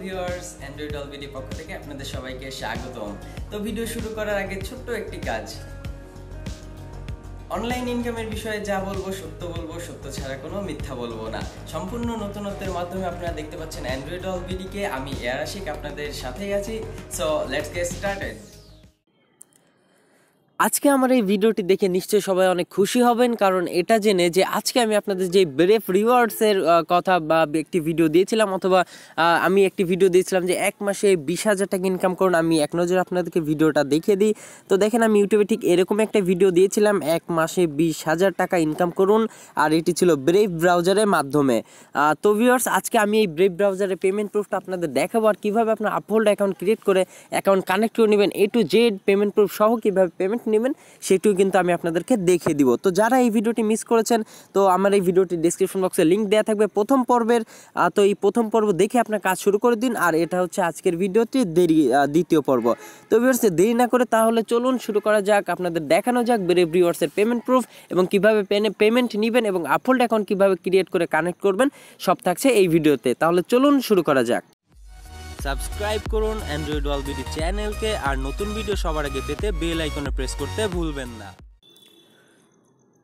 Viewers Android অলবিডি পক্ষ থেকে আপনাদের সবাইকে স্বাগতম। তো ভিডিও শুরু করার আগে ছোট্ট একটি কাজ। অনলাইন ইনকামের বিষয়ে যা বলব, সত্য বলব, সত্য ছাড়া কোনো মিথ্যা বলব না। সম্পূর্ণ নতুনত্বের মাধ্যমে আপনারা দেখতে পাচ্ছেন অ্যান্ড্রয়েড অলবিডিকে আমি এয়ার আপনাদের সাথেই আছি। সো লেটস গেট স্টার্টেড আজকে আমার এই ভিডিওটি দেখে নিশ্চয়ই সবাই অনেক খুশি হবেন, কারণ এটা জেনে যে আজকে আমি আপনাদের যে ব্রেফ রিওয়ার্ডসের কথা বা একটি ভিডিও দিয়েছিলাম অথবা আমি একটি ভিডিও দিয়েছিলাম যে এক মাসে বিশ হাজার টাকা ইনকাম করুন, আমি এক নজর আপনাদেরকে ভিডিওটা দেখিয়ে দিই। তো দেখেন আমি ইউটিউবে ঠিক এরকম একটা ভিডিও দিয়েছিলাম, এক মাসে বিশ হাজার টাকা ইনকাম করুন, আর এটি ছিল ব্রেভ ব্রাউজারের মাধ্যমে। তো ভিউয়ার্স আজকে আমি এই ব্রেভ ব্রাউজারের পেমেন্ট প্রুফটা আপনাদের দেখাবো, আর কীভাবে আপনার আপহোল্ড অ্যাকাউন্ট ক্রিয়েট করে অ্যাকাউন্ট কানেক্ট করে নেবেন A to Z payment proof সহ কীভাবে পেমেন্ট নেবেন, সেটিও কিন্তু আমি আপনাদেরকে দেখিয়ে দিব। তো যারা এই ভিডিওটি মিস করেছেন, তো আমার এই ভিডিওটি ডিসক্রিপশন বক্সে লিঙ্ক দেওয়া থাকবে প্রথম পর্বের তো এই প্রথম পর্ব দেখে আপনার কাজ শুরু করে দিন, আর এটা হচ্ছে আজকের ভিডিওটি দেরি দ্বিতীয় পর্ব। তো ভিউয়ার্স দেরি না করে তাহলে চলুন শুরু করা যাক, আপনাদের দেখানো যাক ব্রেভ রিওয়ার্সের পেমেন্ট প্রুফ এবং কীভাবে পেমেন্ট নেবেন এবং আপহোল্ড অ্যাকাউন্ট কীভাবে ক্রিয়েট করে কানেক্ট করবেন, সব থাকছে এই ভিডিওতে। তাহলে চলুন শুরু করা যাক। সাবস্ক্রাইব করুন অ্যান্ড্রয়েড অলবিডি চ্যানেলকে আর নতুন ভিডিও সবার আগে পেতে বেল আইকনে প্রেস করতে ভুলবেন না।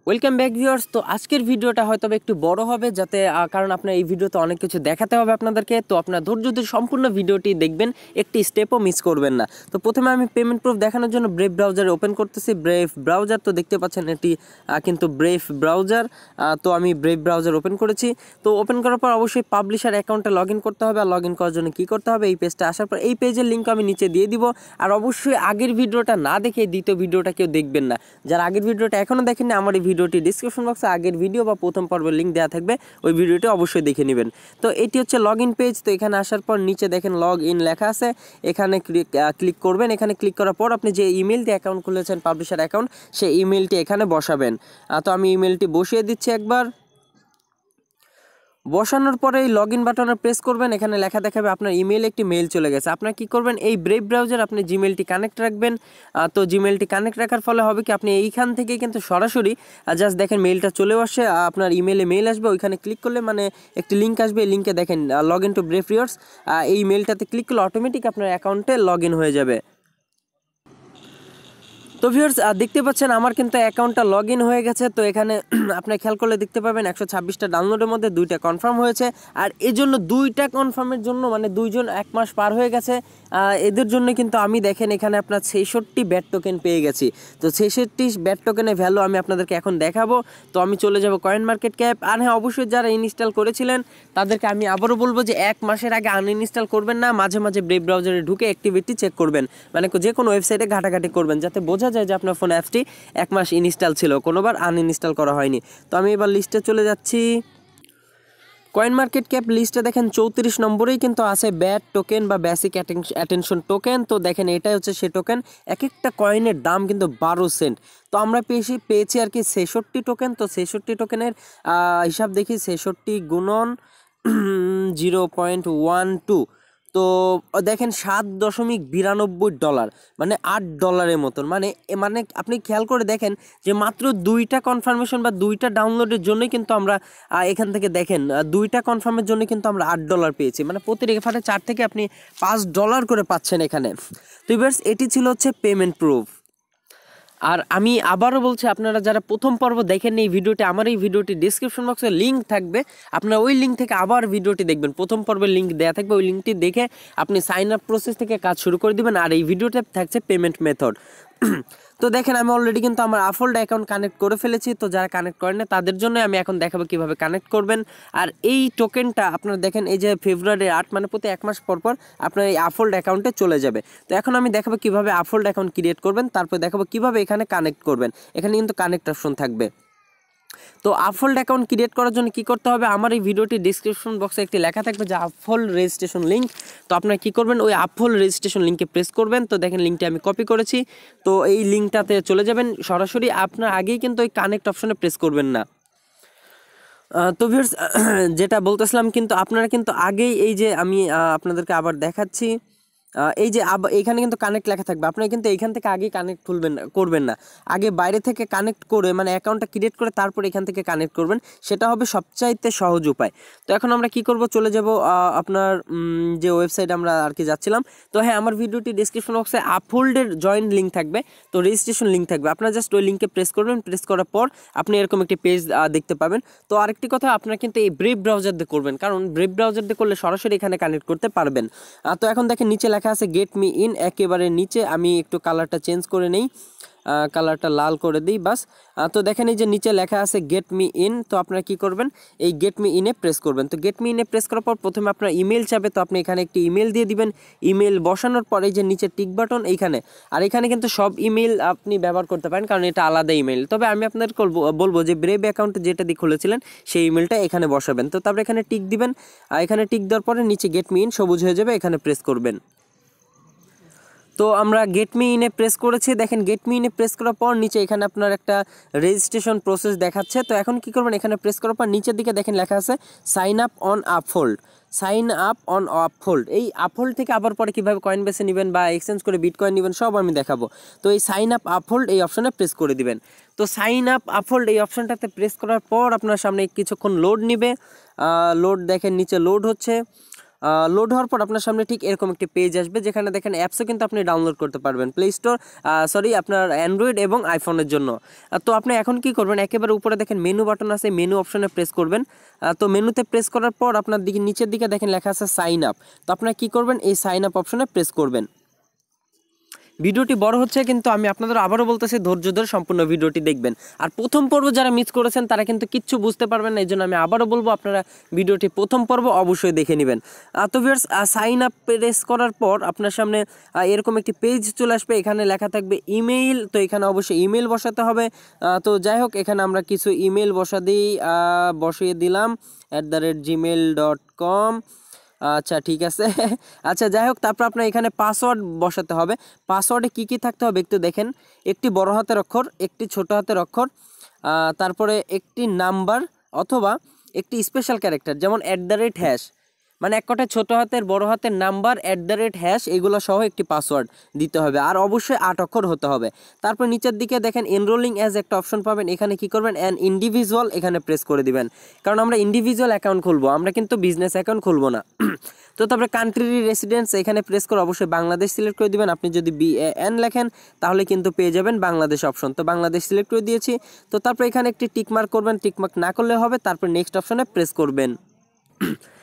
ওয়েলকাম ব্যাক ভিউয়ার্স তো আজকের ভিডিওটা হয়তো একটু বড় হবে যাতে কারণ আপনার এই ভিডিওতে অনেক কিছু দেখাতে হবে আপনাদেরকে। তো আপনার ধৈর্য ধরে সম্পূর্ণ ভিডিওটি দেখবেন, একটি স্টেপও মিস করবেন না। তো প্রথমে আমি পেমেন্ট প্রুফ দেখানোর জন্য ব্রেভ ব্রাউজারে ওপেন করতেছি। ব্রেভ ব্রাউজার তো দেখতে পাচ্ছেন এটি কিন্তু ব্রেভ ব্রাউজার তো আমি ব্রেভ ব্রাউজার ওপেন করেছি। তো ওপেন করার পর অবশ্যই পাবলিশার অ্যাকাউন্টে লগ করতে হবে। আর লগ করার জন্য কী করতে হবে? এই পেজটা আসার পর এই পেজের লিঙ্ক আমি নিচে দিয়ে দিব। আর অবশ্যই আগের ভিডিওটা না দেখে দ্বিতীয় ভিডিওটা কেউ দেখবেন না। যারা আগের ভিডিওটা এখনও দেখেননি, আমার এই ভিডিওটি ডিসক্রিপশন বক্সে আগের ভিডিও বা প্রথম পর্বের লিঙ্ক দেওয়া থাকবে, ওই ভিডিওটি অবশ্যই দেখে নেবেন। তো এটি হচ্ছে লগ ইন পেজ তো এখানে আসার পর নিচে দেখেন লগ ইন লেখা আছে, এখানে ক্লিক করবেন। এখানে ক্লিক করার পর আপনি যে ইমেল দিয়ে অ্যাকাউন্ট খুলেছেন পাবলিশার অ্যাকাউন্ট সেই ইমেলটি এখানে বসাবেন। তো আমি ইমেলটি বসিয়ে দিচ্ছি একবার। বসানোর পরে এই লগ ইন বাটনে প্রেস করবেন, এখানে লেখা দেখাবে আপনার ইমেল একটি মেল চলে গেছে। আপনার কি করবেন, এই ব্রেভ ব্রাউজার আপনি জিমেলটি কানেক্ট রাখবেন। তো জিমেলটি কানেক্ট রাখার ফলে হবে কি, আপনি এইখান থেকে কিন্তু সরাসরি জাস্ট দেখেন মেলটা চলেও আসে আপনার ইমেলে মেল আসবে, ওইখানে ক্লিক করলে মানে একটি লিঙ্ক আসবে, এই লিঙ্কে দেখেন log in to Brave rewards এই মেলটাতে ক্লিক করলে অটোমেটিক আপনার অ্যাকাউন্টে লগ ইন হয়ে যাবে। তো ভিউয়ার্স দেখতে পাচ্ছেন আমার কিন্তু অ্যাকাউন্টটা লগ হয়ে গেছে। তো এখানে আপনি খেয়াল করলে দেখতে পাবেন একশো ছাব্বিশটা ডাউনলোডের মধ্যে দুইটা কনফার্ম হয়েছে। আর এই জন্য দুইটা কনফার্মের জন্য মানে দুইজন এক মাস পার হয়ে গেছে। এদের জন্য কিন্তু আমি দেখেন এখানে আপনার ছেষট্টি ব্যাট টোকেন পেয়ে গেছি। তো ছেষট্টি ব্যাট টোকেনের ভ্যালু আমি আপনাদেরকে এখন দেখাবো। তো আমি চলে যাব কয়েন মার্কেট ক্যাপ আর হ্যাঁ অবশ্যই যারা ইনস্টল করেছিলেন, তাদেরকে আমি আবারও বলব যে এক মাসের আগে আনইনস্টল করবেন না, মাঝে মাঝে ব্রেভ ব্রাউজারে ঢুকে অ্যাক্টিভিটি চেক করবেন। মানে যে কোনো ওয়েবসাইটে ঘাটাঘাটি করবেন, যাতে বোঝা যায় যে আপনার ফোন অ্যাপসটি এক মাস ইনস্টল ছিল, কোনোবার আনইনস্টল করা হয়নি। তো আমি এবার লিস্টে চলে যাচ্ছি। কয়েন মার্কেট ক্যাপ লিস্টে দেখেন চৌত্রিশ নম্বরেই কিন্তু আছে ব্যাট টোকেন বা বেসিক অ্যাটেনশন টোকেন তো দেখেন এটাই হচ্ছে সে টোকেন এক একটা কয়েনের দাম কিন্তু বারো সেন্ট তো আমরা পেয়েছি পেয়েছি আর কি ছেষট্টি টোকেন তো ছেষট্টি টোকেনের হিসাব দেখি ছেষট্টি গুণন জিরো পয়েন্ট ওয়ান টু তো দেখেন সাত দশমিক বিরানব্বই ডলার মানে আট ডলারের মতন। মানে মানে আপনি খেয়াল করে দেখেন যে মাত্র দুইটা কনফার্মেশন বা দুইটা ডাউনলোডের জন্যই কিন্তু আমরা এখান থেকে দেখেন দুইটা কনফার্মের জন্য কিন্তু আমরা আট ডলার পেয়েছি। মানে প্রতি রেফারে চার থেকে আপনি পাঁচ ডলার করে পাচ্ছেন এখানে। তো এটি ছিল হচ্ছে পেমেন্ট প্রুফ আর আমি আবারও বলছি, আপনারা যারা প্রথম পর্ব দেখেন এই ভিডিওটি, আমার এই ভিডিওটি ডিসক্রিপশন বক্সে লিঙ্ক থাকবে। আপনারা ওই লিঙ্ক থেকে আবার ভিডিওটি দেখবেন। প্রথম পর্বের লিঙ্ক দেওয়া থাকবে, ওই লিঙ্কটি দেখে আপনি সাইন আপ প্রসেস থেকে কাজ শুরু করে দেবেন। আর এই ভিডিওতে থাকছে পেমেন্ট মেথড তো দেখেন, আমি অলরেডি কিন্তু আমার আফোল্ড অ্যাকাউন্ট কানেক্ট করে ফেলেছি। তো যারা কানেক্ট করেন না তাদের জন্য আমি এখন দেখাবো কীভাবে কানেক্ট করবেন। আর এই টোকেনটা আপনারা দেখেন, এই যে ফেব্রুয়ারি আট মানে প্রতি এক মাস পর পর আপনার এই আফোল্ড অ্যাকাউন্টে চলে যাবে। তো এখন আমি দেখাবো কীভাবে আফোল্ড অ্যাকাউন্ট ক্রিয়েট করবেন, তারপর দেখাবো কীভাবে এখানে কানেক্ট করবেন। এখানে কিন্তু কানেক্ট অপশন থাকবে। তো আফোল্ড অ্যাকাউন্ট ক্রিয়েট করার জন্য কি করতে হবে? আমার এই ভিডিওটি ডিসক্রিপশন বক্সে একটি লেখা থাকবে যে আফোল্ড রেজিস্ট্রেশন লিঙ্ক তো আপনারা কি করবেন? ওই আফোল্ড রেজিস্ট্রেশন লিঙ্কে প্রেস করবেন। তো দেখেন লিঙ্কটি আমি কপি করেছি। তো এই লিঙ্কটাতে চলে যাবেন। সরাসরি আপনার আগেই কিন্তু ওই কানেক্ট অপশনে প্রেস করবেন না। তো ভিউয়ার্স যেটা বলতেছিলাম, কিন্তু আপনারা কিন্তু আগেই এই যে আমি আপনাদেরকে আবার দেখাচ্ছি। এই যে এখানে কিন্তু কানেক্ট লেখা থাকবে। আপনারা কিন্তু এইখান থেকে আগে কানেক্ট খুলবেন করবেন না। আগে বাইরে থেকে কানেক্ট করে মানে অ্যাকাউন্টটা ক্রিয়েট করে তারপর এখান থেকে কানেক্ট করবেন। সেটা হবে সবচাইতে সহজ উপায়। তো এখন আমরা কি করব? চলে যাব আপনার যে ওয়েবসাইট আমরা আর কি যাচ্ছিলাম। তো হ্যাঁ আমার ভিডিওটি ডিসক্রিপশন বক্সে আপহোল্ডের জয়েন্ট লিঙ্ক থাকবে। তো রেজিস্ট্রেশন লিঙ্ক থাকবে। আপনারা জাস্ট ওই লিঙ্কে প্রেস করবেন। প্রেস করার পর আপনি এরকম একটি পেজ দেখতে পাবেন। তো আরেকটি কথা, আপনারা কিন্তু এই ব্রেভ ব্রাউজার দিয়ে করবেন। কারণ ব্রেভ ব্রাউজার দিয়ে করলে সরাসরি এখানে কানেক্ট করতে পারবেন। তো এখন দেখেন, নিচে আছে গেট মি ইন একেবারে নিচে। আমি একটু কালারটা চেঞ্জ করে নেই। কালারটা লাল করে দিই, বাস। তো দেখেন এই যে নিচে লেখা আছে গেট মি ইন তো আপনারা কি করবেন? এই গেট মি ইনে প্রেস করবেন। তো গেট মি ইনে প্রেস করার পর প্রথমে আপনার ইমেল চাবে তো আপনি এখানে একটি ইমেল দিয়ে দিবেন। ইমেল বসানোর পরে যে নিচে টিক বাটন এইখানে। আর এখানে কিন্তু সব ইমেল আপনি ব্যবহার করতে পারেন, কারণ এটা আলাদা ইমেল তবে আমি আপনাদের বলব বলব যে ব্রেভ অ্যাকাউন্ট যেটা দিয়ে খুলেছিলেন, সেই ইমেলটা এখানে বসাবেন। তো তারপরে এখানে টিক দিবেন। আর এখানে টিক দেওয়ার পরে নিচে গেট মি ইন সবুজ হয়ে যাবে, এখানে প্রেস করবেন। তো আমরা গেট মি ইনে প্রেস করেছি। দেখেন গেট মি ইনে প্রেস করার পর নিচে এখানে আপনার একটা রেজিস্ট্রেশন প্রসেস দেখাচ্ছে। তো এখন কি করবেন, এখানে প্রেস করার পর নিচের দিকে দেখেন লেখা আছে sign up on Uphold sign up on Uphold এই আপফোল্ড থেকে আবার পরে কীভাবে কয়েন বেছে নেবেন বা এক্সচেঞ্জ করে বিট কয়েন নেবেন, সব আমি দেখাবো। তো এই সাইন আপ আপফোল্ড এই অপশনে প্রেস করে দিবেন। তো সাইন আপ আপফোল্ড এই অপশনটাতে প্রেস করার পর আপনার সামনে কিছুক্ষণ লোড নিবে। লোড দেখেন, নিচে লোড হচ্ছে। লোড হওয়ার পর আপনার সামনে ঠিক এরকম একটি পেজ আসবে যেখানে দেখেন অ্যাপসও কিন্তু আপনি ডাউনলোড করতে পারবেন। প্লে স্টোর সরি আপনার অ্যান্ড্রয়েড এবং আইফোনের জন্য। তো আপনি এখন কি করবেন? একেবারে উপরে দেখেন মেনু বাটন আছে মেনু অপশনে প্রেস করবেন। তো মেনুতে প্রেস করার পর আপনার দিকে, নিচের দিকে দেখেন লেখা আছে সাইন আপ তো আপনারা কি করবেন? এই সাইন আপ অপশনে প্রেস করবেন। ভিডিওটি বড় হচ্ছে কিন্তু আমি আপনাদের আবারও বলতেছি, ধৈর্য ধরে সম্পূর্ণ ভিডিওটি দেখবেন। আর প্রথম পর্ব যারা মিস করেছেন, তারা কিন্তু কিচ্ছু বুঝতে পারবেন না, এই জন্য আমি আবারও বলব, আপনারা ভিডিওটি প্রথম পর্ব অবশ্যই দেখে নেবেন। তো ভিউয়ার্স সাইন আপ প্রেস করার পর আপনার সামনে এরকম একটি পেজ চলে আসবে, এখানে লেখা থাকবে ইমেইল তো এখানে অবশ্যই ইমেল বসাতে হবে। তো যাই হোক, এখানে আমরা কিছু ইমেল বসা দিই বসিয়ে দিলাম at the rate Gmail dot com আচ্ছা ঠিক আছে। আচ্ছা যাই হোক, তারপর আপনার এখানে পাসওয়ার্ড বসাতে হবে। পাসওয়ার্ডে কি কি থাকতে হবে একটু দেখেন। একটি বড় হাতের অক্ষর, একটি ছোট হাতের অক্ষর তারপরে একটি নাম্বার অথবা একটি স্পেশাল ক্যারেক্টার যেমন অ্যাট দ্য রেট হ্যাশ মানে এক কটা ছোট হাতের, বড় হাতের number at the rate hash এগুলো সহ একটি পাসওয়ার্ড দিতে হবে। আর অবশ্যই আট অক্ষর হতে হবে। তারপর নিচের দিকে দেখেন এনরোলিং অ্যাজ একটা অপশন পাবেন। এখানে কি করবেন? অ্যান ইন্ডিভিজুয়াল এখানে প্রেস করে দিবেন। কারণ আমরা ইন্ডিভিজুয়াল অ্যাকাউন্ট খুলবো। আমরা কিন্তু বিজনেস অ্যাকাউন্ট খুলবো না। তো তারপরে কান্ট্রি রেসিডেন্স এখানে প্রেস করে অবশ্যই বাংলাদেশ সিলেক্ট করে দিবেন। আপনি যদি বি এন লেখেন, তাহলে কিন্তু পেয়ে যাবেন বাংলাদেশ অপশন তো বাংলাদেশ সিলেক্ট করে দিয়েছি। তো তারপর এখানে একটি টিকমার্ক করবেন। টিকমার্ক না করলে হবে। তারপর নেক্সট অপশনে প্রেস করবেন।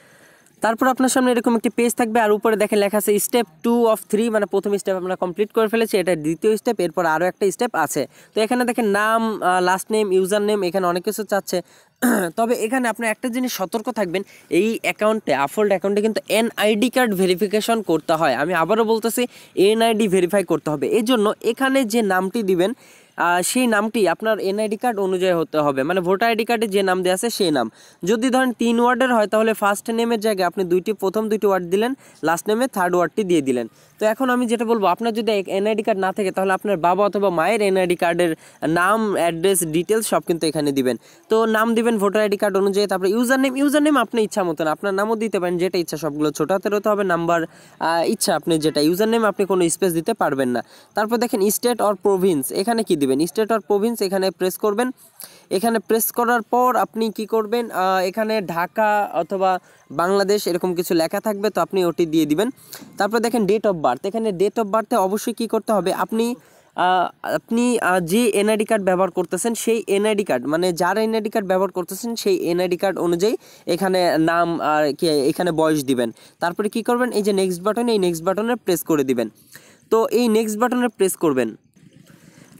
তারপর আপনার সামনে এরকম একটি পেজ থাকবে, আর উপরে দেখেন লেখা আছে স্টেপ টু অফ থ্রি মানে প্রথম স্টেপ আমরা কমপ্লিট করে ফেলেছি, এটা দ্বিতীয় স্টেপ এরপর আরও একটা স্টেপ আছে। তো এখানে দেখেন নাম লাস্ট নেম ইউজার নেম এখানে অনেক কিছু চাচ্ছে। তবে এখানে আপনি একটা জিনিস সতর্ক থাকবেন, এই অ্যাকাউন্টে আফোল্ড অ্যাকাউন্টে কিন্তু এনআইডি কার্ড ভেরিফিকেশন করতে হয়। আমি আবারও বলতেছি এনআইডি ভেরিফাই করতে হবে। এই জন্য এখানে যে নামটি দিবেন সেই নামটি আপনার এনআইডি কার্ড অনুযায়ী হতে হবে। মানে ভোটার আইডি কার্ডে যে নাম দেওয়া আছে সেই নাম। যদি ধরেন তিন ওয়ার্ডের হয়, তাহলে ফার্স্ট নেমের জায়গায় আপনি দুইটি, প্রথম দুইটি ওয়ার্ড দিলেন লাস্ট নেমে থার্ড ওয়ার্ডটি দিয়ে দিলেন। তো এখন আমি যেটা বলব, আপনার যদি এনআইডি কার্ড না থাকে, তাহলে আপনার বাবা অথবা মায়ের এনআইডি কার্ডের নাম অ্যাড্রেস ডিটেলস সব কিন্তু এখানে দিবেন। তো নাম দিবেন ভোটার আইডি কার্ড অনুযায়ী, তারপরে ইউজার নেম ইউজার নেম আপনি ইচ্ছা মতন, আপনার নামও দিতে পারেন, যেটা ইচ্ছা সবগুলো ছোট হাতের হতে হবে নাম্বার ইচ্ছা আপনি যেটা ইউজার নেম আপনি কোনো স্পেস দিতে পারবেন না। তারপর দেখেন স্টেট অর প্রভিন্স এখানে কি স্টেট অর প্রভিন্স এখানে প্রেস করবেন। এখানে প্রেস করার পর আপনি কি করবেন? এখানে ঢাকা অথবা বাংলাদেশ এরকম কিছু লেখা থাকবে, তো আপনি ওটি দিয়ে দিবেন। তারপর দেখেন ডেট অফ বার্থ এখানে ডেট অফ বার্থে অবশ্যই কি করতে হবে? আপনি আপনি যে এনআইডি কার্ড ব্যবহার করতেছেন, সেই এনআইডি কার্ড মানে যার এনআইডি কার্ড ব্যবহার করতেছেন, সেই এনআইডি কার্ড অনুযায়ী এখানে নাম আর এখানে বয়স দিবেন। তারপরে কি করবেন? এই যে নেক্সট বাটন এই নেক্সট বাটনে প্রেস করে দিবেন। তো এই নেক্সট বাটনে প্রেস করবেন।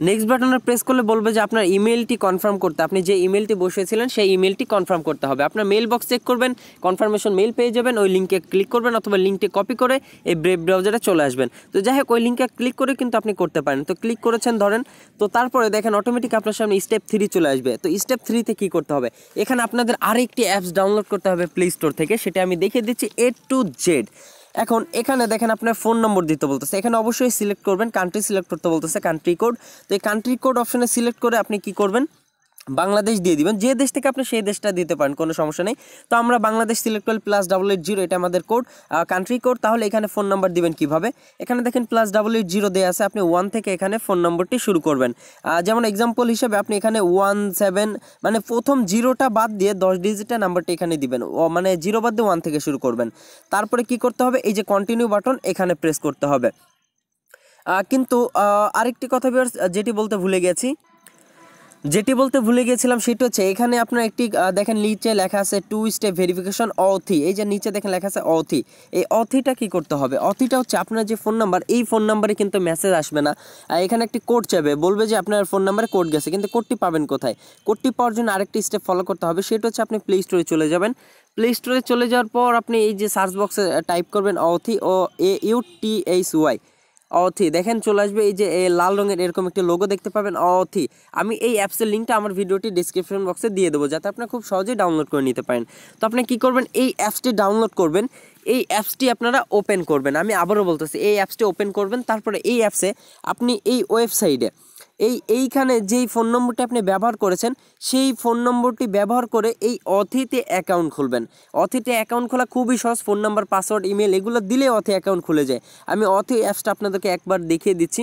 নেক্সট বাটনে প্রেস করলে বলবে যে আপনার ইমেলটি কনফার্ম করতে, আপনি যে ইমেলটি বসিয়েছিলেন সেই ইমেলটি কনফার্ম করতে হবে। আপনার মেল বক্স চেক করবেন কনফার্মেশন মেল পেয়ে যাবেন, ওই লিঙ্কে ক্লিক করবেন অথবা লিঙ্কটি কপি করে এই ব্রেভ ব্রাউজারে চলে আসবেন। তো যাই হোক, ওই লিঙ্কে ক্লিক করে কিন্তু আপনি করতে পারেন। তো ক্লিক করেছেন ধরেন, তো তারপরে দেখেন অটোমেটিক আপনার সামনে স্টেপ থ্রি চলে আসবে। তো স্টেপ থ্রিতে কী করতে হবে? এখানে আপনাদের আরেকটি অ্যাপস ডাউনলোড করতে হবে প্লে স্টোর থেকে, সেটা আমি দেখিয়ে দিচ্ছি এ টু জেড এখন এখানে দেখেন আপনার ফোন নম্বর দিতে বলতেছে। এখানে অবশ্যই সিলেক্ট করবেন কান্ট্রি সিলেক্ট করতে বলতেছে কান্ট্রি কোড তো এই কান্ট্রি কোড অপশানে সিলেক্ট করে আপনি কি করবেন? বাংলাদেশ দিয়ে দিবেন। যে দেশ থেকে আপনি সেই দেশটা দিতে পারেন, কোনো সমস্যা নেই। তো আমরা বাংলাদেশ সিলেক্ট করলে প্লাস ডাবল এইট জিরো এটা আমাদের কোড কান্ট্রি কোড তাহলে এখানে ফোন নাম্বার দিবেন কীভাবে? এখানে দেখেন প্লাস ডাবল এইট জিরো দেওয়া আছে। আপনি ওয়ান থেকে এখানে ফোন নম্বরটি শুরু করবেন। যেমন এক্সাম্পল হিসেবে আপনি এখানে ওয়ান সেভেন মানে প্রথম জিরোটা বাদ দিয়ে দশ ডিজিটের নাম্বারটি এখানে দিবেন। ও মানে জিরো বাদ দিয়ে ওয়ান থেকে শুরু করবেন। তারপরে কি করতে হবে? এই যে কন্টিনিউ বাটন এখানে প্রেস করতে হবে। কিন্তু আরেকটি কথা যেটি বলতে ভুলে গেছি। যেটি বলতে ভুলে গিয়েছিলাম সেটি হচ্ছে এখানে আপনার একটি দেখেন নিচে লেখা আছে টু স্টেপ ভেরিফিকেশন অথি। এই যে নিচে দেখেন লেখা আছে অথি। এই অথিটা কি করতে হবে? অথিটা হচ্ছে আপনার যে ফোন নাম্বার এই ফোন নাম্বারে কিন্তু মেসেজ আসবে না। এখানে একটি কোড চাইবে। বলবে যে আপনার ফোন নাম্বারে কোড গেছে, কিন্তু কোডটি পাবেন কোথায়? কোডটি পাওয়ার জন্য আরেকটি স্টেপ ফলো করতে হবে। সেটা হচ্ছে আপনি প্লে স্টোরে চলে যাবেন। প্লে স্টোরে চলে যাওয়ার পর আপনি এই যে সার্চ বক্সে টাইপ করবেন Authy O A U T H Y Authy. দেখেন চলে আসবে এই যে লাল রঙের এরকম একটি লোগো দেখতে পাবেন, অথি। আমি এই অ্যাপসের লিঙ্কটা আমার ভিডিওটি ডিসক্রিপশন বক্সে দিয়ে দেবো, যাতে আপনারা খুব সহজেই ডাউনলোড করে নিতে পারেন। তো আপনি কী করবেন, এই অ্যাপসটি ডাউনলোড করবেন, এই অ্যাপসটি আপনারা ওপেন করবেন। আমি আবারও বলতেছি, এই অ্যাপসটি ওপেন করবেন, তারপরে এই অ্যাপসে আপনি এই ওয়েবসাইটে এই এইখানে যেই ফোন নম্বরটি আপনি ব্যবহার করেছেন, সেই ফোন নম্বরটি ব্যবহার করে এই অথিতে অ্যাকাউন্ট খুলবেন। অথিতে অ্যাকাউন্ট খোলা খুবই সহজ, ফোন নাম্বার, পাসওয়ার্ড, ইমেল, এগুলো দিলে অথি অ্যাকাউন্ট খুলে যায়। আমি অথি অ্যাপসটা আপনাদেরকে একবার দেখিয়ে দিচ্ছি।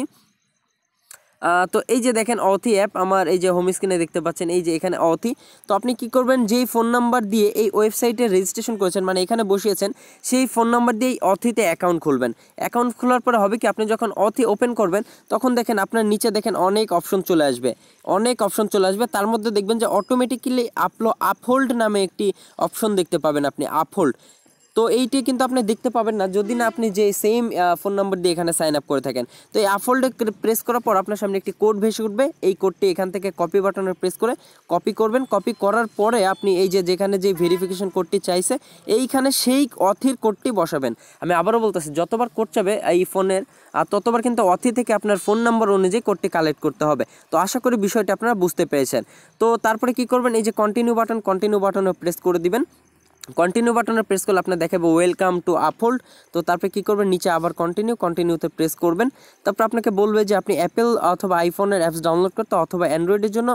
তো এই যে দেখেন অথি অ্যাপ আমার এই যে হোম স্ক্রিনে দেখতে পাচ্ছেন, এই যে এখানে অথি তো আপনি কি করবেন, যেই ফোন নাম্বার দিয়ে এই ওয়েবসাইটে রেজিস্ট্রেশন করেছেন মানে এখানে বসিয়েছেন, সেই ফোন নাম্বার দিয়ে এই অথিতে অ্যাকাউন্ট খুলবেন। অ্যাকাউন্ট খোলার পরে হবে কি, আপনি যখন অথি ওপেন করবেন, তখন দেখেন আপনার নিচে দেখেন অনেক অপশন চলে আসবে। অনেক অপশন চলে আসবে, তার মধ্যে দেখবেন যে অটোমেটিক্যালি আপলো আপহোল্ড নামে একটি অপশন দেখতে পাবেন আপনি আপহোল্ড তো এইটি কিন্তু আপনি দেখতে পাবেন না। যদি না আপনি যে সেম ফোন নাম্বার দিয়ে এখানে সাইন আপ করে থাকেন। তো এই আফোল্ডে প্রেস করার পর আপনার সামনে একটি কোড ভেসে উঠবে। এই কোডটি এখান থেকে কপি বাটনে প্রেস করে কপি করবেন। কপি করার পরে আপনি এই যে যেখানে যে ভেরিফিকেশন কোডটি চাইছে, এইখানে সেই অথির কোডটি বসাবেন। আমি আবারও বলতেছি, যতবার কোড চাবে এই ফোনের আর ততবার কিন্তু অথি থেকে আপনার ফোন নাম্বার অনুযায়ী কোডটি কালেক্ট করতে হবে। তো আশা করি বিষয়টি আপনারা বুঝতে পেরেছেন। তো তারপরে কি করবেন? এই যে কন্টিনিউ বাটন কন্টিনিউ বাটনে প্রেস করে দিবেন। কন্টিনিউ বাটনে প্রেস করলে আপনার দেখাবে ওয়েলকাম টু আপহোল্ড তো তারপরে কী করবেন? নিচে আবার কন্টিনিউ কন্টিনিউতে প্রেস করবেন। তারপর আপনাকে বলবে যে আপনি অ্যাপেল অথবা আইফোনের অ্যাপস ডাউনলোড করতে অথবা অ্যান্ড্রয়েডের জন্য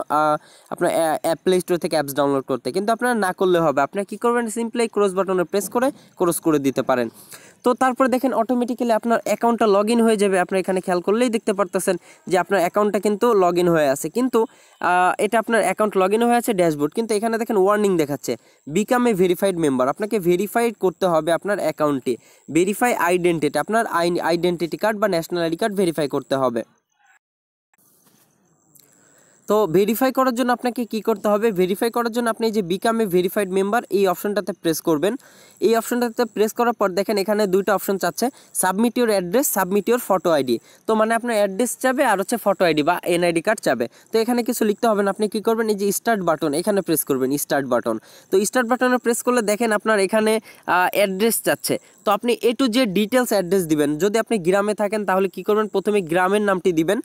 আপনার অ্যাপ প্লে স্টোর থেকে অ্যাপস ডাউনলোড করতে। কিন্তু আপনার না করলে হবে। আপনার কি করবেন? সিম্পলি ক্রস বাটনে প্রেস করে ক্রস করে দিতে পারেন। তো তারপরে দেখেন অটোমেটিক্যালি আপনার অ্যাকাউন্টটা লগ হয়ে যাবে। আপনার এখানে খেয়াল করলেই দেখতে পারতেছেন যে আপনার অ্যাকাউন্টটা কিন্তু লগ হয়ে আছে। কিন্তু এটা আপনার অ্যাকাউন্ট লগ হয়ে আছে ড্যাশবোর্ড। কিন্তু এখানে দেখেন ওয়ার্নিং দেখাচ্ছে বিকাম এ ভেরিফাইড মেম্বার আপনাকে ভেরিফাইড করতে হবে আপনার অ্যাকাউন্টে ভেরিফাই আইডেন্টিটি আপনার আইডেন্টিটি কার্ড বা ন্যাশনাল আইডি কার্ড ভেরিফাই করতে হবে। তো ভেরিফাই করার জন্য আপনাকে কি করতে হবে? ভেরিফাই করার জন্য আপনি যে বিকাম ভেরিফাইড মেম্বার এই অপশনটাতে প্রেস করবেন। এই অপশনটাতে প্রেস করার পর দেখেন এখানে দুইটা অপশন চাচ্ছে submit your address submit your photo ID তো মানে আপনার অ্যাড্রেস চাবে আর হচ্ছে ফটো আইডি বা এনআইডি কার্ড চাবে তো এখানে কিছু লিখতে হবে না, আপনি কি করবেন? এই যে স্টার্ট বাটন এখানে প্রেস করবেন স্টার্ট বাটন তো স্টার্ট বাটনে প্রেস করলে দেখেন আপনার এখানে অ্যাড্রেস চাচ্ছে তো আপনি A to Z details address দিবেন। যদি আপনি গ্রামে থাকেন, তাহলে কি করবেন? প্রথমে গ্রামের নামটি দিবেন।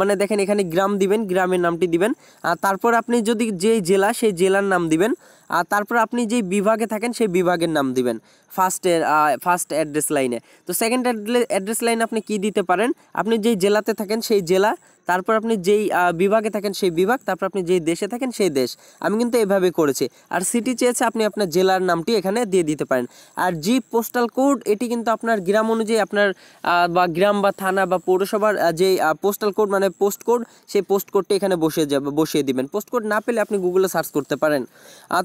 মানে দেখেন এখানে গ্রাম দিবেন, গ্রামের নামটি দিবেন। আর তারপর আপনি যদি যে জেলা, সেই জেলার নাম দিবেন। আর তারপর আপনি যেই বিভাগে থাকেন, সেই বিভাগের নাম দিবেন। ফার্স্টের ফার্স্ট অ্যাড্রেস লাইনে তো সেকেন্ড অ্যাড্রেস লাইনে আপনি কি দিতে পারেন? আপনি যেই জেলাতে থাকেন, সেই জেলা, তারপর আপনি যেই বিভাগে থাকেন, সেই বিভাগ, তারপর আপনি যেই দেশে থাকেন, সেই দেশ। আমি কিন্তু এভাবে করেছি। আর সিটি চেয়েছে আপনি আপনার জেলার নামটি এখানে দিয়ে দিতে পারেন। আর জি পোস্টাল কোড এটি কিন্তু আপনার গ্রাম অনুযায়ী আপনার বা গ্রাম বা থানা বা পৌরসভার যে পোস্টাল কোড মানে পোস্ট কোড সেই পোস্ট কোডটি এখানে বসিয়ে যাবে, বসিয়ে দিবেন। পোস্ট কোড না পেলে আপনি গুগলে সার্চ করতে পারেন।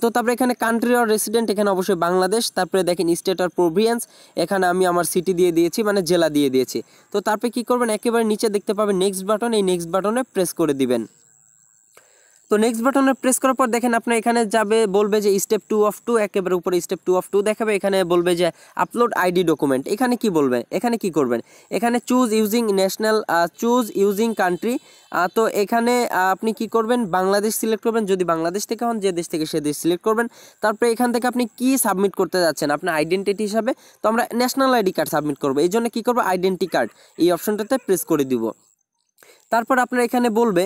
তো তারপরে এখানে কান্ট্রি অর রেসিডেন্ট এখানে অবশ্যই বাংলাদেশ, তারপরে দেখেন স্টেট আর প্রভিয়েন্স এখানে আমি আমার সিটি দিয়ে দিয়েছি মানে জেলা দিয়ে দিয়েছি। তো তারপরে কি করবেন? একেবারে নিচে দেখতে পাবেন নেক্সট বাটন এই নেক্সট বাটনে প্রেস করে দিবেন। তো নেক্সট বাটনে প্রেস করার পর দেখেন আপনার এখানে যাবে, বলবে যে স্টেপ টু অফ টু একেবারে উপরে স্টেপ টু অফ টু দেখাবে, এখানে বলবে যে আপলোড আইডি ডকুমেন্ট এখানে কি বলবে? এখানে কি করবেন? এখানে choose using national choose using country তো এখানে আপনি কি করবেন? বাংলাদেশ সিলেক্ট করবেন। যদি বাংলাদেশ থেকে হন, যে দেশ থেকে সে দেশ সিলেক্ট করবেন। তারপরে এখান থেকে আপনি কি সাবমিট করতে যাচ্ছেন? আপনার আইডেন্টিটি হিসাবে। তো আমরা ন্যাশনাল আইডি কার্ড সাবমিট করব। এই জন্য কী করব? আইডেন্টি কার্ড এই অপশনটাতে প্রেস করে দিব। তারপর আপনার এখানে বলবে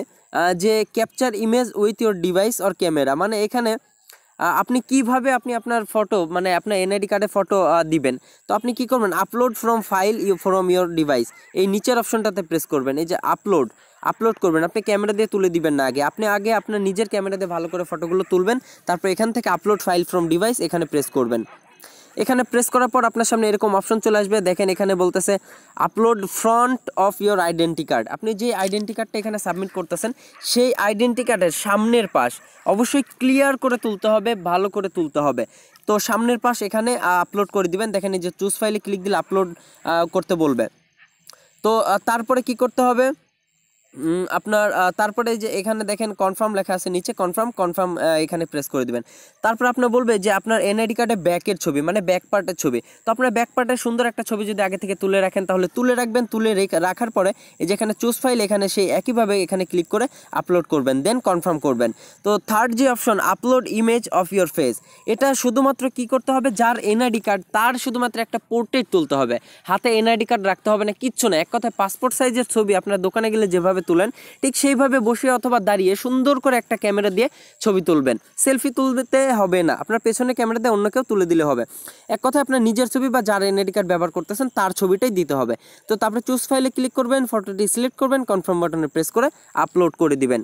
যে capture image with your device or camera মানে এখানে আপনি কীভাবে আপনি আপনার ফটো মানে আপনার এনআইডি কার্ডে ফটো দিবেন। তো আপনি কি করবেন? Upload from file from your device এই নিচের অপশনটাতে প্রেস করবেন। এই যে আপলোড আপলোড করবেন। আপনি ক্যামেরা দিয়ে তুলে দিবেন না আগে। আপনি আগে আপনার নিজের ক্যামেরা দিয়ে ভালো করে ফটোগুলো তুলবেন। তারপর এখান থেকে আপলোড ফাইল ফ্রম ডিভাইস এখানে প্রেস করবেন। এখানে প্রেস করার পর আপনার সামনে এরকম অপশন চলে আসবে। দেখেন এখানে বলতেছে upload front of your identity card আপনি যে আইডেন্টি কার্ডটা এখানে সাবমিট করতেছেন, সেই আইডেন্টি কার্ডের সামনের পাশ অবশ্যই ক্লিয়ার করে তুলতে হবে, ভালো করে তুলতে হবে। তো সামনের পাশ এখানে আপলোড করে দিবেন। দেখেন এই যে চুজ ফাইলে ক্লিক দিলে আপলোড করতে বলবে। তো তারপরে কি করতে হবে? আপনার তারপরে যে এখানে দেখেন কনফার্ম লেখা আছে নিচে কনফার্ম কনফার্ম এখানে প্রেস করে দিবেন। তারপর আপনার বলবে যে আপনার এনআইডি কার্ডে ব্যাকের ছবি মানে ব্যাক পার্টের ছবি। তো আপনার ব্যাক পার্টের সুন্দর একটা ছবি যদি আগে থেকে তুলে রাখেন, তাহলে তুলে রাখবেন, তুলে রেখে- রাখার পরে এই যে এখানে চুজ ফাইল এখানে সেই একইভাবে এখানে ক্লিক করে আপলোড করবেন দেন কনফার্ম করবেন। তো থার্ড যে option upload image of your face এটা শুধুমাত্র কি করতে হবে? যার এনআইডি কার্ড তার শুধুমাত্র একটা পোর্ট্রেট তুলতে হবে। হাতে এনআইডি কার্ড রাখতে হবে না, কিচ্ছু না। এক কথায় পাসপোর্ট সাইজের ছবি, আপনার দোকানে গেলে যেভাবে তুলেন, ঠিক সেইভাবে বসে অথবা দাঁড়িয়ে সুন্দর করে একটা ক্যামেরা দিয়ে ছবি তুলবেন। সেলফি তুলতে হবে না, আপনার পেছনে ক্যামেরা দিয়ে অন্য কেউ তুলে দিলে হবে। এক কথা আপনার নিজের ছবি বা যার এনআইডি কার্ড ব্যবহার করতেছেন, তার ছবিটাই দিতে হবে। তো তারপরে চুজ ফাইলে ক্লিক করবেন ফটোটি সিলেক্ট করবেন কনফার্ম বাটনে প্রেস করে আপলোড করে দিবেন।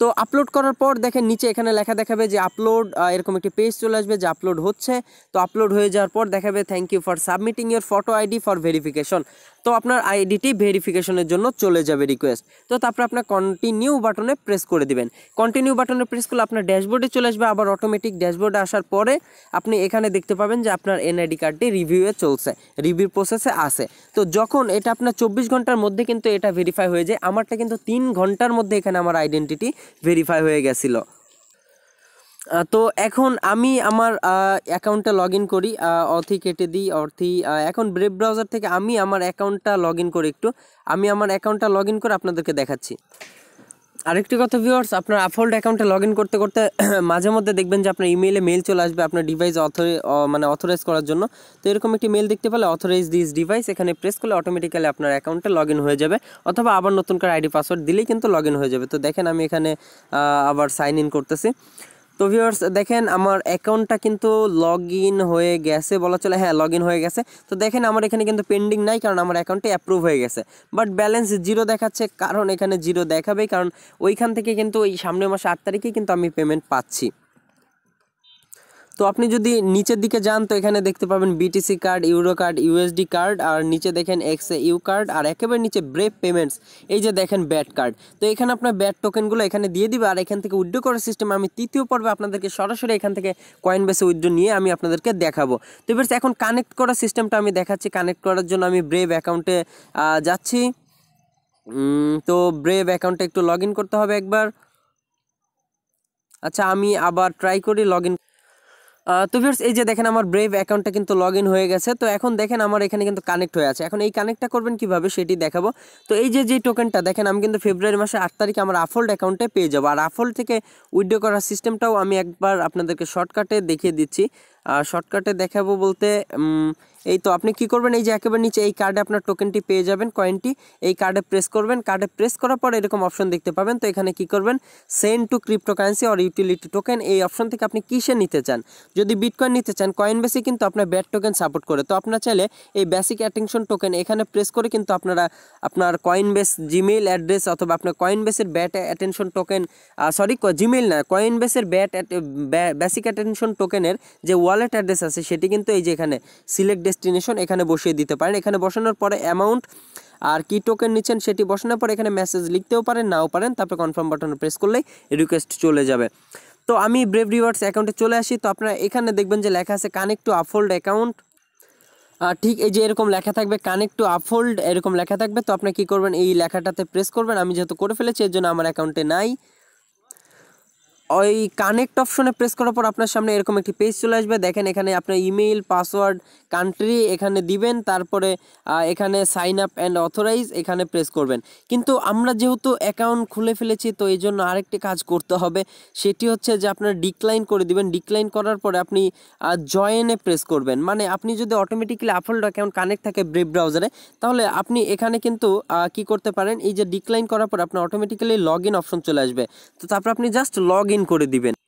তো আপলোড করার পর দেখেন নিচে এখানে লেখা দেখাবে যে আপলোড এরকম একটি পেজ চলে আসবে যে আপলোড হচ্ছে। তো আপলোড হয়ে যাওয়ার পর দেখাবে thank you for submitting your photo ID for verification তো আপনার আইডিটি ভেরিফিকেশনের জন্য চলে যাবে রিকোয়েস্ট তো তারপরে আপনার কন্টিনিউ বাটনে প্রেস করে দিবেন। কন্টিনিউ বাটনে প্রেস করলে আপনার ড্যাশবোর্ডে চলে আসবে। আবার অটোমেটিক ড্যাশবোর্ডে আসার পরে আপনি এখানে দেখতে পাবেন যে আপনার এনআইডি কার্ডটি রিভিউয়ে চলছে রিভিউ প্রসেসে আছে। তো যখন এটা আপনার চব্বিশ ঘণ্টার মধ্যে কিন্তু এটা ভেরিফাই হয়ে যায়। আমারটা কিন্তু তিন ঘণ্টার মধ্যে এখানে আমার আইডেন্টিটি ভেরিফাই হয়ে গেছিল। তো এখন আমি আমার অ্যাকাউন্টটা লগ ইন করি অর্থি কেটে দিই অর্থি এখন ব্রেভ ব্রাউজার থেকে আমি আমার অ্যাকাউন্টটা লগ ইন করি একটু। আমি আমার অ্যাকাউন্টটা লগ ইন করে আপনাদেরকে দেখাচ্ছি। আরেকটি কথা ভিউয়ার্স আপনার আফোল্ড অ্যাকাউন্টে লগ ইন করতে করতে মাঝে মধ্যে দেখবেন যে আপনার ইমেইলে মেল চলে আসবে আপনার ডিভাইস অথরি মানে অথরাইজ করার জন্য। তো এরকম একটি মেল দেখতে পেলে অথরাইজ দিস ডিভাইস এখানে প্রেস করলে অটোমেটিক্যালি আপনার অ্যাকাউন্টে লগ হয়ে যাবে। অথবা আবার নতুন করে আইডি পাসওয়ার্ড দিলেই কিন্তু লগ হয়ে যাবে। তো দেখেন আমি এখানে আবার সাইন ইন করতেছি। তো ভিউয়ার্স দেখেন আমার অ্যাকাউন্টটা কিন্তু লগ ইন হয়ে গেছে বলা চলে। হ্যাঁ লগ ইন হয়ে গেছে। তো দেখেন আমার এখানে কিন্তু পেন্ডিং নাই কারণ আমার অ্যাকাউন্টে অ্যাপ্রুভ হয়ে গেছে। বাট ব্যালেন্স জিরো দেখাচ্ছে, কারণ এখানে জিরো দেখাবেই, কারণ ওইখান থেকে কিন্তু ওই সামনের মাসে আট তারিখে কিন্তু আমি পেমেন্ট পাচ্ছি। তো আপনি যদি নিচের দিকে যান, তো এখানে দেখতে পাবেন BTC card euro card USD card আর নিচে দেখেন এক্স ইউ কার্ড আর একেবারে নিচে ব্রেভ পেমেন্টস এই যে দেখেন ব্যাট কার্ড তো এখানে আপনার ব্যাট টোকেনগুলো এখানে দিয়ে দিবে, আর এখান থেকে উইড্রো করার সিস্টেম আমি তৃতীয় পর্বে আপনাদেরকে সরাসরি এখান থেকে কয়েন বেসে উইড্রো নিয়ে আমি আপনাদেরকে দেখাবো। তো এবার এখন কানেক্ট করার সিস্টেমটা আমি দেখাচ্ছি। কানেক্ট করার জন্য আমি ব্রেভ অ্যাকাউন্টে যাচ্ছি। তো ব্রেভ অ্যাকাউন্টে একটু লগ করতে হবে একবার। আচ্ছা আমি আবার ট্রাই করি লগ তো ভিউয়ার্স এই যে দেখেন আমার ব্রেভ অ্যাকাউন্টটা কিন্তু লগ হয়ে গেছে। তো এখন দেখেন আমার এখানে কিন্তু কানেক্ট হয়ে আছে। এখন এই কানেক্টটা করবেন কীভাবে সেটি দেখাবো। তো এই যে যে টোকেনটা দেখেন আমি কিন্তু ফেব্রুয়ারি মাসে আট তারিখে আমার আফোল্ড অ্যাকাউন্টে পেয়ে যাব। আর আফোল্ড থেকে উইড্রো করার সিস্টেমটাও আমি একবার আপনাদেরকে শর্টকাটে দেখিয়ে দিচ্ছি। শর্টকাটে দেখাবো বলতে এই তো আপনি কি করবেন, এই যে একেবারে নিচে এই কার্ডে আপনার টোকেনটি পেয়ে যাবেন কয়েনটি এই কার্ডে প্রেস করবেন কার্ডে প্রেস করার পর এরকম অপশন দেখতে পাবেন। তো এখানে কি করবেন send to cryptocurrency or utility token এই অপশন থেকে আপনি কিসে নিতে চান? যদি বিটকয়েন নিতে চান কয়েন বেসি কিন্তু আপনার ব্যাট টোকেন সাপোর্ট করে। তো আপনার চাইলে এই বেসিক অ্যাটেনশন টোকেন এখানে প্রেস করে কিন্তু আপনারা, আপনার কয়েন বেস জিমেইল অ্যাড্রেস অথবা আপনার কয়েন বেসের BAT attention token sorry Gmail না কয়েন বেসের ব্যাট বেসিক অ্যাটেনশন টোকেনের যে ওয়ালেট অ্যাড্রেস আছে, সেটি কিন্তু এই যে এখানে সিলেক্ট ডেস্টিনেশন এখানে বসিয়ে দিতে পারেন। এখানে বসানোর পরে অ্যামাউন্ট আর কি টোকেন নিচ্ছেন, সেটি বসানোর পরে এখানে মেসেজ লিখতেও পারেন, নাও পারেন, তারপরে কনফার্ম বাটনে প্রেস করলেই রিকোয়েস্ট চলে যাবে। তো আমি ব্রেভ রিওয়ার্ডস অ্যাকাউন্টে চলে আসি। তো আপনারা এখানে দেখবেন যে লেখা আছে কানেক্ট টু আফোল্ড অ্যাকাউন্ট ঠিক এই যে এরকম লেখা থাকবে কানেক্ট টু আপফোল্ড এরকম লেখা থাকবে। তো আপনি কি করবেন? এই লেখাটাতে প্রেস করবেন। আমি যেহেতু করে ফেলেছি, এর জন্য আমার অ্যাকাউন্টে নাই। ওই কানেক্ট অপশনে প্রেস করার পর আপনার সামনে এরকম একটি পেজ চলে আসবে। দেখেন এখানে আপনার ইমেইল পাসওয়ার্ড কান্ট্রি এখানে দিবেন, তারপরে এখানে সাইন আপ অ্যান্ড অথরাইজ এখানে প্রেস করবেন। কিন্তু আমরা যেহেতু অ্যাকাউন্ট খুলে ফেলেছি, তো এই জন্য আরেকটি কাজ করতে হবে। সেটি হচ্ছে যে আপনার ডিক্লাইন করে দিবেন। ডিক্লাইন করার পরে আপনি জয়েনে প্রেস করবেন। মানে আপনি যদি অটোমেটিক্যালি আপলোড অ্যাকাউন্ট কানেক্ট থাকে ব্রেভ ব্রাউজারে তাহলে আপনি এখানে কিন্তু কি করতে পারেন? এই যে ডিক্লাইন করার পর আপনার অটোমেটিক্যালি লগ ইন অপশন চলে আসবে। তো তারপর আপনি জাস্ট লগ ইন করে দিবেন।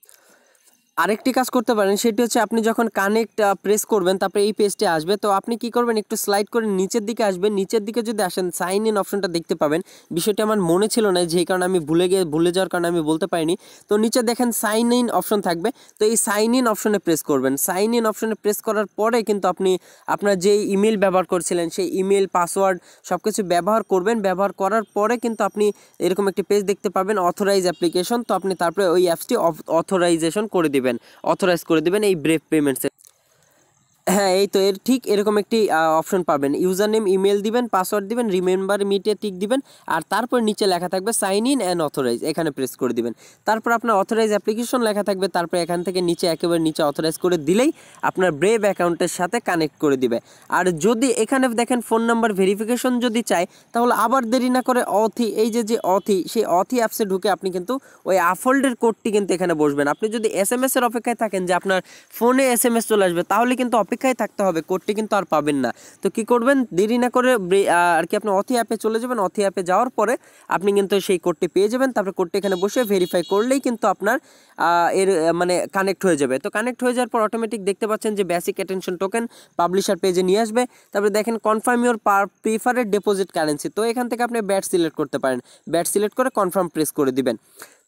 আরেকটি কাজ করতে পারেন, সেটি হচ্ছে আপনি যখন কানেক্ট প্রেস করবেন, তারপরে এই পেজটি আসবে, তো আপনি কি করবেন, একটু স্লাইড করে নিচের দিকে আসবেন, নিচের দিকে যদি আসেন সাইন ইন অপশনটা দেখতে পাবেন। বিষয়টি আমার মনে ছিল না যেই কারণে আমি ভুলে গিয়ে ভুলে যাওয়ার কারণে আমি বলতে পারিনি। তো নিচে দেখেন সাইন ইন অপশন থাকবে, তো এই সাইন ইন অপশনে প্রেস করবেন। সাইন ইন অপশনে প্রেস করার পরে কিন্তু আপনি আপনার যে ইমেল ব্যবহার করছিলেন, সেই ইমেল পাসওয়ার্ড সব কিছু ব্যবহার করবেন। ব্যবহার করার পরে কিন্তু আপনি এরকম একটি পেজ দেখতে পাবেন অথরাইজ অ্যাপ্লিকেশন তো আপনি তারপরে ওই অ্যাপসটি অথরাইজেশন করে দিবেন। অথরাইজ করে দিবেন এই ব্রেভ পেমেন্টসে হ্যাঁ এই তো এর ঠিক এরকম একটি অপশন পাবেন। ইউজার নেম ইমেল দিবেন পাসওয়ার্ড দিবেন রিমেম্বার মিটে টিক দিবেন, আর তারপর নিচে লেখা থাকবে সাইন ইন অ্যান্ড অথরাইজ এখানে প্রেস করে দিবেন। তারপর আপনার অথরাইজ অ্যাপ্লিকেশন লেখা থাকবে, তারপর এখান থেকে নিচে একেবারে নিচে অথরাইজ করে দিলেই আপনার ব্রেভ অ্যাকাউন্টের সাথে কানেক্ট করে দিবে। আর যদি এখানে দেখেন ফোন নাম্বার ভেরিফিকেশন যদি চাই তাহলে আবার দেরি না করে অথি, এই যে যে অথি, সেই অথি অ্যাপসে ঢুকে আপনি কিন্তু ওই আফোল্ডের কোডটি কিন্তু এখানে বসবেন। আপনি যদি এস এম এর অপেক্ষায় থাকেন যে আপনার ফোনে এস এম এস চলে আসবে, তাহলে কিন্তু অপেক্ষায় থাকতে হবে, কোডটি কিন্তু আর পাবেন না। তো কি করবেন? দেরি না করে আর কি আপনি অথি অ্যাপে চলে যাবেন অথি অ্যাপে যাওয়ার পরে আপনি কিন্তু সেই কোডটি পেয়ে যাবেন, তারপরে কোডটি এখানে বসে ভেরিফাই করলেই কিন্তু আপনার এর মানে কানেক্ট হয়ে যাবে। তো কানেক্ট হয়ে যাওয়ার পর অটোমেটিক দেখতে পাচ্ছেন যে বেসিক অ্যাটেনশন টোকেন পাবলিশার পেজে নিয়ে আসবে। তারপরে দেখেন confirm your per preferred deposit currency তো এখান থেকে আপনি ব্যাট সিলেক্ট করতে পারেন। ব্যাট সিলেক্ট করে কনফার্ম প্রেস করে দিবেন।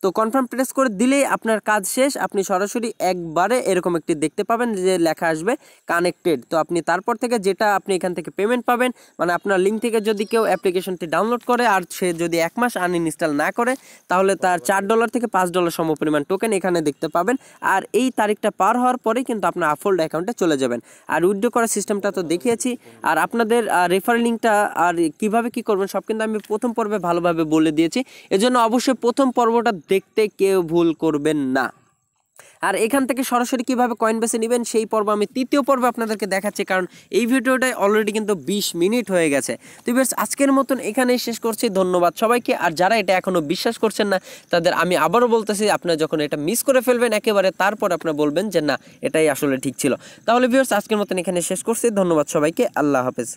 তো কনফার্ম প্রেস করে দিলেই আপনার কাজ শেষ। আপনি সরাসরি একবারে এরকম একটি দেখতে পাবেন যে লেখা আসবে কানেক্টেড তো আপনি তারপর থেকে যেটা আপনি এখান থেকে পেমেন্ট পাবেন মানে আপনার লিঙ্ক থেকে যদি কেউ অ্যাপ্লিকেশনটি ডাউনলোড করে আর সে যদি এক মাস আনইনস্টল না করে, তাহলে তার চার ডলার থেকে পাঁচ ডলার সমপরিমাণ টোকেন এখানে দেখতে পাবেন। আর এই তারিখটা পার হওয়ার পরেই কিন্তু আপনার আফোল্ড অ্যাকাউন্টে চলে যাবেন। আর উইথড্র করার সিস্টেমটা তো দেখিয়েছি। আর আপনাদের রেফার লিঙ্কটা আর কীভাবে কি করবেন সব কিন্তু আমি প্রথম পর্বে ভালোভাবে বলে দিয়েছি। এজন্য অবশ্যই প্রথম পর্বটা দেখতে কেউ ভুল করবেন না। আর এখান থেকে সরাসরি কীভাবে কয়েন বেসে নেবেন সেই পর্ব আমি তৃতীয় পর্বে আপনাদেরকে দেখাচ্ছি, কারণ এই ভিডিওটায় অলরেডি কিন্তু বিশ মিনিট হয়ে গেছে। তো বেশ আজকের মতন এখানেই শেষ করছি, ধন্যবাদ সবাইকে। আর যারা এটা এখনও বিশ্বাস করছেন না, তাদের আমি আবারও বলতেছি, আপনারা যখন এটা মিস করে ফেলবেন একেবারে, তারপর আপনারা বলবেন যে না, এটাই আসলে ঠিক ছিল। তাহলে ভিউয়ার্স আজকের মতন এখানে শেষ করছি, ধন্যবাদ সবাইকে, আল্লাহ হাফেজ।